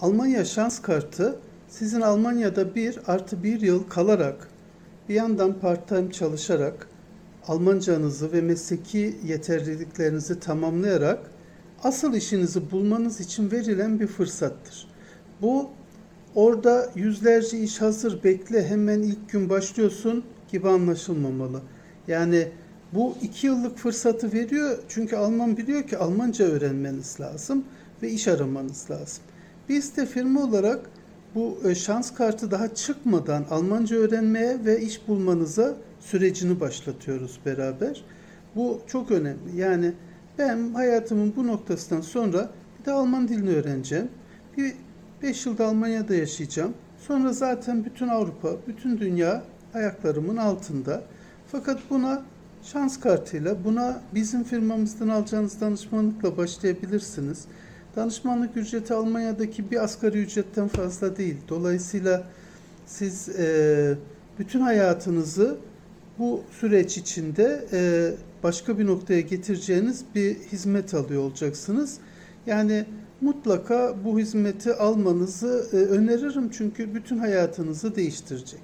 Almanya şans kartı sizin Almanya'da bir artı bir yıl kalarak bir yandan part-time çalışarak Almancanızı ve mesleki yeterliliklerinizi tamamlayarak asıl işinizi bulmanız için verilen bir fırsattır. Bu orada yüzlerce iş hazır bekle hemen ilk gün başlıyorsun gibi anlaşılmamalı. Yani bu iki yıllık fırsatı veriyor çünkü Alman biliyor ki Almanca öğrenmeniz lazım ve iş aramanız lazım. Biz de firma olarak bu e, şans kartı daha çıkmadan Almanca öğrenmeye ve iş bulmanıza sürecini başlatıyoruz beraber. Bu çok önemli. Yani ben hayatımın bu noktasından sonra bir de Alman dilini öğreneceğim. Bir 5 yılda Almanya'da yaşayacağım. Sonra zaten bütün Avrupa, bütün dünya ayaklarımın altında. Fakat buna şans kartıyla, buna bizim firmamızdan alacağınız danışmanlıkla başlayabilirsiniz. Danışmanlık ücreti Almanya'daki bir asgari ücretten fazla değil. Dolayısıyla siz e, bütün hayatınızı bu süreç içinde e, başka bir noktaya getireceğiniz bir hizmet alıyor olacaksınız. Yani mutlaka bu hizmeti almanızı e, öneririm çünkü bütün hayatınızı değiştirecek.